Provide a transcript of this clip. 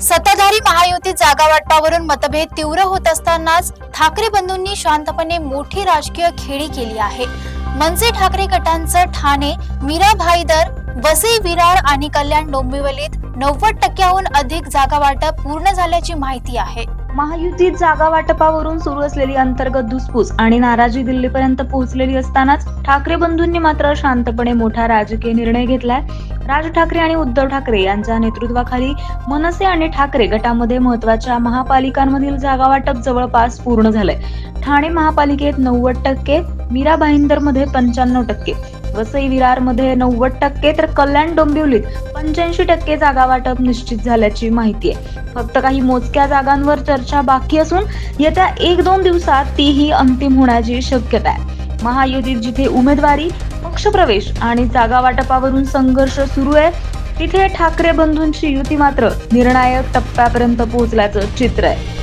सत्ताधारी महायुती जागा वाटपावरून मतभेद तीव्र होत असतानाच ठाकरे बंधूंनी शांतपणे मोठी राजकीय खेळी केली आहे. मनसे ठाकरे गटांचं ठाणे मीरा भाईदर वसई विरार आणि कल्याण डोंबिवलीत नव्वद टक्क्याहून अधिक जागा वाटप पूर्ण झाल्याची माहिती आहे. महायुतीत जागा वाटपावरून सुरू असलेली अंतर्गत धुसफूस आणि नाराजी दिल्लीपर्यंत पोहोचलेली असतानाच ठाकरे बंधूंनी मात्र शांतपणे मोठा राजकीय निर्णय घेतलाय. राज ठाकरे आणि उद्धव ठाकरे यांच्या नेतृत्वाखाली मनसे आणि ठाकरे गटामध्ये महत्त्वाच्या महापालिकांमधील जागा वाटप जवळपास पूर्ण झालंय. ठाणे महापालिकेत नव्वद टक्के मीरा मध्ये पंच्याण्णव टक्के. वसई विरारमध्ये नव्वद टक्के तर कल्याण डोंबिवलीत पंच्याऐंशी टक्के जागा वाटप निश्चित झाल्याची माहिती आहे. फक्त काही मोजक्या जागांवर चर्चा बाकी असून येत्या एक दोन दिवसात तीही अंतिम होण्याची शक्यता आहे. महायुतीत जिथे उमेदवारी पक्षप्रवेश आणि जागा वाटपावरून संघर्ष सुरू आहे तिथे ठाकरे बंधूंची युती मात्र निर्णायक टप्प्यापर्यंत पोहोचल्याचं चित्र आहे.